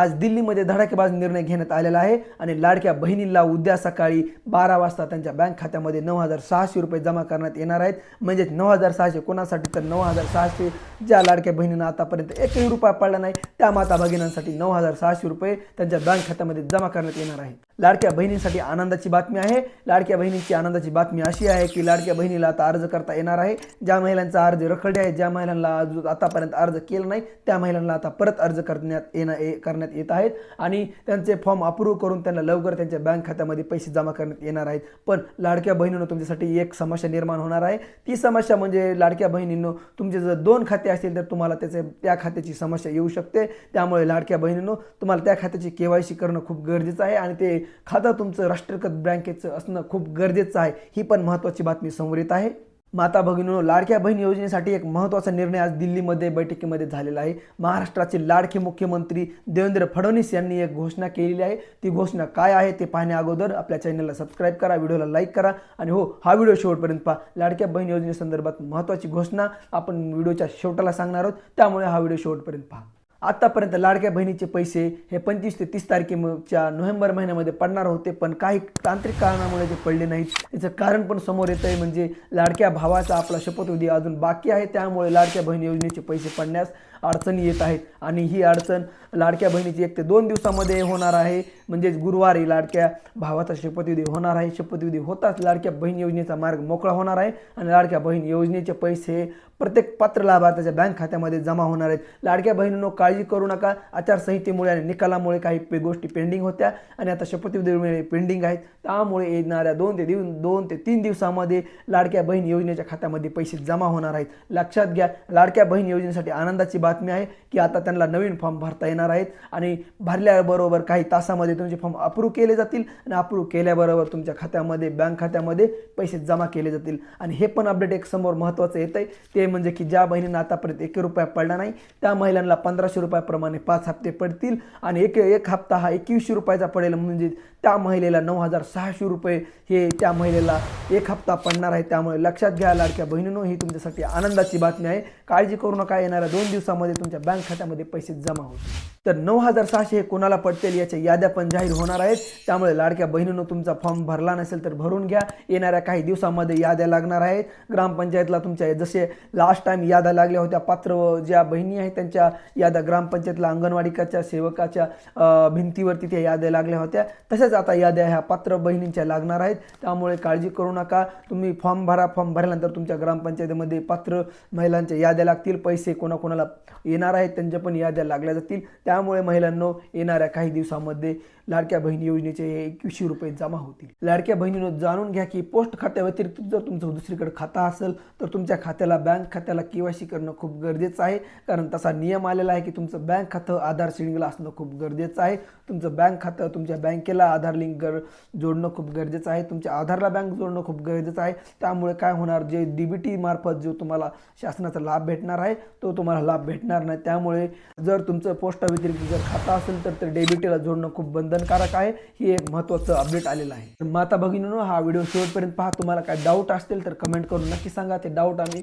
आज दिल्लीमध्ये धडाकेबाज निर्णय घेण्यात आलेला आहे आणि लाडक्या बहिणीला उद्या सकाळी बारा वाजता त्यांच्या बँक खात्यामध्ये नऊ हजार सहाशे रुपये जमा करण्यात येणार आहेत. म्हणजेच नऊ हजार सहाशे कोणासाठी तर नऊ हजार सहाशे ज्या लाडक्या बहिणींना आतापर्यंत एकही रुपया पडला नाही त्या माता भगिनींसाठी नऊ हजार सहाशे रुपये त्यांच्या बँक खात्यामध्ये जमा करण्यात येणार आहे लाडक्या बहिणींसाठी आनंदाची बातमी आहे. लाडक्या बहिणींची आनंदाची बातमी अशी आहे की लाडक्या बहिणीला आता अर्ज करता येणार आहे. ज्या महिलांचा अर्ज रखडले आहे ज्या महिलांना आतापर्यंत अर्ज केला नाही त्या महिलांना आता परत अर्ज करण्यात येणार करण्यात करण्यात येत आहेत आणि त्यांचे फॉर्म अप्रूव्ह करून त्यांना लवकर त्यांच्या बँक खात्यामध्ये पैसे जमा करण्यात येणार आहेत. पण लाडक्या बहिणीनं तुमच्यासाठी एक समस्या निर्माण होणार आहे. ती समस्या म्हणजे लाडक्या बहिणींनो तुमचे जर दोन खाते असतील तर तुम्हाला त्याचे त्या खात्याची समस्या येऊ शकते. त्यामुळे लाडक्या बहिणींनो तुम्हाला त्या खात्याची के वाय सी करणं खूप गरजेचं आहे आणि ते खातं तुमचं राष्ट्रीयकृत बँकेचं असणं खूप गरजेचं आहे. ही पण महत्त्वाची बातमी समोर येत आहे. माता भगिनीनो लाडक्या बहीण योजनेसाठी एक महत्त्वाचा निर्णय आज दिल्लीमध्ये बैठकीमध्ये झालेला आहे. महाराष्ट्राचे लाडके मुख्यमंत्री देवेंद्र फडणवीस यांनी एक घोषणा केलेली आहे. ती घोषणा काय आहे ते पाहण्या अगोदर आपल्या चॅनलला सबस्क्राईब करा व्हिडिओला लाईक करा आणि हो हा व्हिडिओ शेवटपर्यंत पहा. लाडक्या बहीण योजनेसंदर्भात महत्त्वाची घोषणा आपण व्हिडिओच्या शेवटाला सांगणार आहोत. त्यामुळे हा व्हिडिओ शेवटपर्यंत पहा. आतापर्यंत लाडक्या बहिणीचे पैसे हे पंचवीस ते तीस तारखेच्या नोव्हेंबर महिन्यामध्ये पडणार होते पण काही तांत्रिक कारणामुळे ते पडले नाहीत. याचं कारण पण समोर येतं आहे म्हणजे लाडक्या भावाचा आपला शपथविधी अजून बाकी आहे त्यामुळे लाडक्या बहिणी योजनेचे पैसे पडण्यास अडचणी येत आहेत. आणि ही अडचण लाडक्या बहिणीची एक ते दोन दिवसामध्ये होणार आहे. म्हणजेच गुरुवारी लाडक्या भावाचा शपथविधी होणार आहे. शपथविधी होताच लाडक्या बहीण योजनेचा मार्ग मोकळा होणार आहे. आणि लाडक्या बहीण योजनेचे पैसे प्रत्येक पात्र लाभार्थ्याच्या बँक खात्यामध्ये जमा होणार आहेत. लाडक्या बहिणींनो काळजी करू नका. आचारसंहितेमुळे आणि निकालामुळे काही पे गोष्टी पेंडिंग होत्या आणि आता शपथविधीमुळे पेंडिंग आहेत. त्यामुळे येणाऱ्या दोन ते दिव दोन ते तीन दिवसामध्ये लाडक्या बहीण योजनेच्या खात्यामध्ये पैसे जमा होणार आहेत. लक्षात घ्या लाडक्या बहीण योजनेसाठी आनंदाची बातमी आहे की आता त्यांना नवीन फॉर्म भरता येणार आहेत आणि भरल्याबरोबर काही तासामध्ये तुमचे फॉर्म अप्रूव्ह केले जातील आणि अप्रूव्ह केल्याबरोबर तुमच्या खात्यामध्ये बँक खात्यामध्ये पैसे जमा केले जातील. आणि हे पण अपडेट एक समोर महत्त्वाचं येतं आहे ते म्हणजे की ज्या बहिणींना आतापर्यंत एक रुपया पडला नाही त्या महिलांना पंधराशे रुपयाप्रमाणे पाच हप्ते पडतील आणि एक एक हप्ता हा एकवीसशे रुपयाचा पडेल. म्हणजे त्या महिलेला नऊ हजार सहाशे रुपये हे त्या महिलेला एक हप्ता पडणार आहे. त्यामुळे लक्षात घ्या लाडक्या बहिणीनो ही तुमच्यासाठी आनंदाची बातमी आहे. काळजी करू नका. येणाऱ्या दोन दिवसामध्ये तुमच्या बँक खात्यामध्ये पैसे जमा होतील. तर नऊ हजार सहाशे हे कोणाला पडतील याच्या याद्या पण जाहीर होणार आहेत. त्यामुळे लाडक्या बहिणीनं तुमचा फॉर्म भरला नसेल तर भरून घ्या. येणाऱ्या काही दिवसामध्ये याद्या लागणार आहेत. ग्रामपंचायतला तुमच्या जसे लास्ट टाइम याद्या लागल्या होत्या. पात्र ज्या बहिणी आहेत त्यांच्या याद्या ग्रामपंचायतला अंगणवाडीकाच्या सेवकाच्या भिंतीवरती त्या याद्या लागल्या होत्या. तशाच आता याद्या ह्या पात्र बहिणींच्या लागणार आहेत. त्यामुळे काळजी करू नका. तुम्ही फॉर्म भरा. फॉर्म भरल्यानंतर तुमच्या ग्रामपंचायतीमध्ये पात्र महिलांच्या याद्या लागतील. पैसे कोणाकोणाला येणार आहेत त्यांच्या पण याद्या लागल्या जातील. त्यामुळे महिलांनो येणाऱ्या काही दिवसामध्ये लाडक्या बहिणी योजनेचे हे एकवीसशे रुपये जमा होतील. लाडक्या बहिणीनं जाणून घ्या की पोस्ट खात्याव्यतिरिक्त जर तुमचं दुसरीकडे खातं असेल तर तुमच्या खात्याला बँक खात्याला केवायसी करणं खूप गरजेचं आहे. कारण तसा नियम आलेला आहे की तुमचं बँक खातं आधार सिडिंगला असणं खूप गरजेचं आहे. तुमचं बँक खातं तुमच्या बँकेला आधार लिंक गर जोडणं खूप गरजेचं आहे. तुमच्या आधारला बँक जोडणं खूप गरजेचं आहे. त्यामुळे काय होणार? जे डी बी टी मार्फत जो तुम्हाला शासनाचा लाभ भेटणार आहे तो तुम्हाला लाभ भेटणार नाही. त्यामुळे जर तुमचं पोस्टाव्यतिरिक्त जर खातं असेल तर ते डेबिटीला जोडणं खूप बंधनकारक आहे. हे एक महत्त्वाचं अपडेट आलेलं आहे. तर माता भगिनीनो हा व्हिडिओ शेवटपर्यंत पहा. तुम्हाला काय डाऊट असतील तर कमेंट करून नक्की सांगा. ते डाऊट आम्ही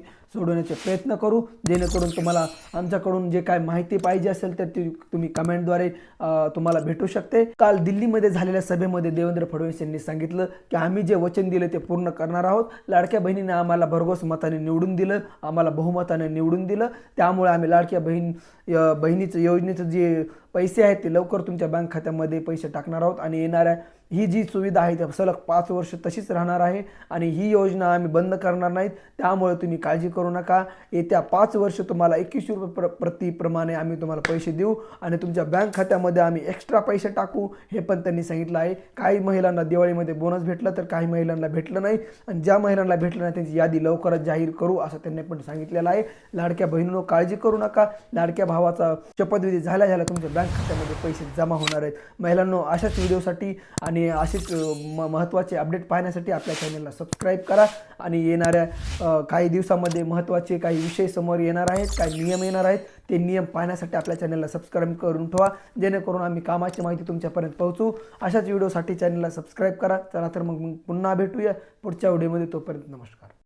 सोडवण्याचे प्रयत्न करू. जेणेकरून तुम्हाला आमच्याकडून जे काय माहिती पाहिजे असेल तर ती तुम्ही कमेंटद्वारे तुम्हाला भेटू शकते. काल दिल्लीमध्ये झालेल्या सभेमध्ये देवेंद्र फडणवीस यांनी सांगितलं की आम्ही जे वचन दिलं ते पूर्ण करणार आहोत. लाडक्या बहिणीने आम्हाला भरघोस मताने निवडून दिलं. आम्हाला बहुमताने निवडून दिलं. त्यामुळे आम्ही लाडक्या बहीण बहिणीचं योजनेचं जे पैसे आहेत ते लवकर तुमच्या बँक खात्यामध्ये पैसे टाकणार आहोत आणि येणाऱ्या ही जी सुविधा आहे ती सलग पाच वर्ष तशीच राहणार आहे आणि ही योजना आम्ही बंद करणार नाहीत. त्यामुळे तुम्ही काळजी करू नका. येत्या पाच वर्ष तुम्हाला एकवीसशे रुपये प्र प्रतिप्रमाणे आम्ही तुम्हाला पैसे देऊ आणि तुमच्या बँक खात्यामध्ये आम्ही एक्स्ट्रा पैसे टाकू हे पण त्यांनी सांगितलं आहे. काही महिलांना दिवाळीमध्ये बोनस भेटलं तर काही महिलांना भेटलं नाही आणि ज्या महिलांना भेटलं नाही त्यांची यादी लवकरच जाहीर करू असं त्यांनी पण सांगितलेलं आहे. लाडक्या बहिणीनो काळजी करू नका. लाडक्या भावाचा शपथविधी झाल्या झाल्या तुमच्या बँक खात्यामध्ये पैसे जमा होणार आहेत. महिलांनो अशाच व्हिडिओसाठी आणि आणि असेच म महत्त्वाचे अपडेट पाहण्यासाठी आपल्या चॅनलला सबस्क्राईब करा. आणि येणाऱ्या काही दिवसामध्ये महत्त्वाचे काही विषय समोर येणार आहेत काही नियम येणार आहेत ते नियम पाहण्यासाठी आपल्या चॅनलला सबस्क्राईब करून ठेवा. जेणेकरून आम्ही कामाची माहिती तुमच्यापर्यंत पोहोचू. अशाच व्हिडिओसाठी चॅनलला सबस्क्राईब करा. चला तर मग मग पुन्हा भेटूया पुढच्या व्हिडिओमध्ये तोपर्यंत नमस्कार.